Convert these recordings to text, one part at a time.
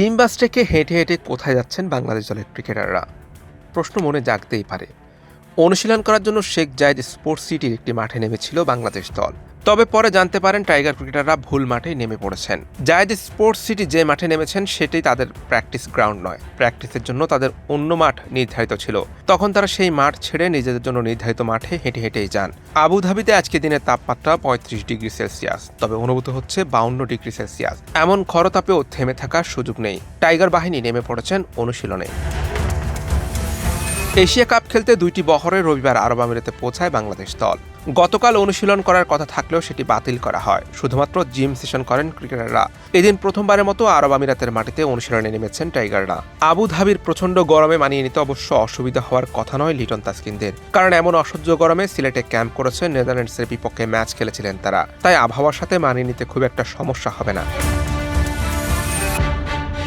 Team bus থেকে হেঁটে হেঁটে কোথায় যাচ্ছেন বাংলাদেশ দলের ক্রিকেটাররা? প্রশ্ন মনে জাগতেই পারে। অনুশীলন করার জন্য শেখ জায়েদ স্পোর্টস সিটির একটি মাঠে নেমেছিল বাংলাদেশ দল। তবে পরে জানতে পারেন টাইগার ক্রিকেটাররা ভুল মাঠেই নেমে পড়েছেন। জায়েদ স্পোর্টস সিটি যে মাঠে নেমেছেন, সেটাই তাদের প্র্যাকটিস গ্রাউন্ড নয়। প্র্যাকটিসের জন্য তাদের অন্য মাঠ নির্ধারিত ছিল। তখন তারা সেই মাঠ ছেড়ে নিজেদের জন্য নির্ধারিত মাঠে হেঁটে হেঁটেই যান। আবুধাবিতে আজকে দিনের তাপমাত্রা পঁয়ত্রিশ ডিগ্রি সেলসিয়াস, তবে অনুভূত হচ্ছে বাউন্ন ডিগ্রি সেলসিয়াস। এমন খরতাপেও থেমে থাকার সুযোগ নেই। টাইগার বাহিনী নেমে পড়েছেন অনুশীলনে। এশিয়া কাপ খেলতে দুইটি বহরে রবিবার আরব আমিরাতে পৌঁছায় বাংলাদেশ দল। গতকাল অনুশীলন করার কথা থাকলেও সেটি বাতিল করা হয়। শুধুমাত্র জিম সেশন করেন ক্রিকেটাররা। এদিন প্রথমবারের মতো আরব আমিরাতের মাটিতে অনুশীলনে নেমেছেন টাইগাররা। আবু ধাবির প্রচণ্ড গরমে মানিয়ে নিতে অবশ্য অসুবিধা হওয়ার কথা নয় লিটন তাসকিনদের। কারণ এমন অসহ্য গরমে সিলেটে ক্যাম্প করেছে নেদারল্যান্ডসের বিপক্ষে ম্যাচ খেলেছিলেন তারা। তাই আবহাওয়ার সাথে মানিয়ে নিতে খুব একটা সমস্যা হবে না।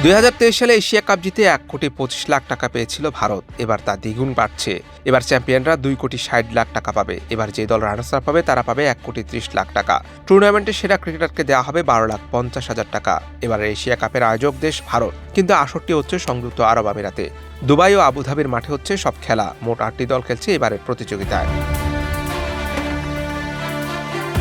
দু হাজার তেইশ সালে এশিয়া কাপ জিতে এক কোটি পঁচিশ লাখ টাকা পেয়েছিল ভারত। এবার তা দ্বিগুণ বাড়ছে। এবার চ্যাম্পিয়নরা দুই কোটি ষাট লাখ টাকা পাবে। এবার যে দল রানার্স পাবে তারা পাবে এক কোটি ত্রিশ লাখ টাকা। টুর্নামেন্টের সেরা ক্রিকেটারকে দেওয়া হবে বারো লাখ পঞ্চাশ হাজার টাকা। এবার এশিয়া কাপের আয়োজক দেশ ভারত, কিন্তু আসরটি হচ্ছে সংযুক্ত আরব আমিরাতে। দুবাই ও আবুধাবির মাঠে হচ্ছে সব খেলা। মোট আটটি দল খেলছে এবারের প্রতিযোগিতায়।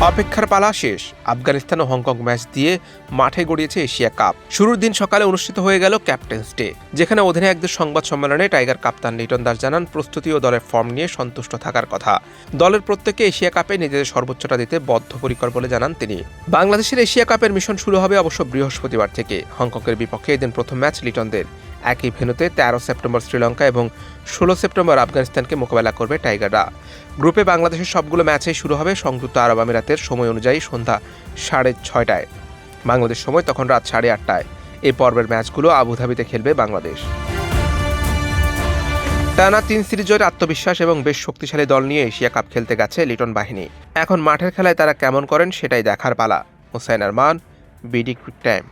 অপেক্ষার পালা শেষ। আফগানিস্তান ও হংকং ম্যাচ দিয়ে মাঠে গড়িয়েছে এশিয়া কাপ। শুরুর দিন সকালে অনুষ্ঠিত হয়ে গেল ক্যাপ্টেন্স ডে, যেখানে অধিনায়কদের সংবাদ সম্মেলনে টাইগার কাপ্তান লিটন দাস জানান, প্রস্তুতি ও দলের ফর্ম নিয়ে সন্তুষ্ট থাকার কথা। দলের প্রত্যেকে এশিয়া কাপে নিজেদের সর্বোচ্চটা দিতে বদ্ধপরিকর বলে জানান তিনি। বাংলাদেশের এশিয়া কাপের মিশন শুরু হবে অবশ্য বৃহস্পতিবার থেকে। হংকংয়ের বিপক্ষে এদিন প্রথম ম্যাচ লিটনদের। একই ভেনুতে তেরো সেপ্টেম্বর শ্রীলঙ্কা এবং ষোলো সেপ্টেম্বর আফগানিস্তানকে মোকাবেলা করবে টাইগাররা। গ্রুপে বাংলাদেশের সবগুলো ম্যাচেই শুরু হবে সংযুক্ত আরব আমিরাতের সময় অনুযায়ী সন্ধ্যা সাড়ে ছয়টায়। বাংলাদেশ সময় তখন রাত সাড়ে আটটায়। এই পর্বের ম্যাচগুলো আবুধাবিতে খেলবে বাংলাদেশ। টানা তিন সিরিজ জয়ের আত্মবিশ্বাস এবং বেশ শক্তিশালী দল নিয়ে এশিয়া কাপ খেলতে গেছে লিটন বাহিনী। এখন মাঠের খেলায় তারা কেমন করেন সেটাই দেখার পালা। Hossain Arman, BD time.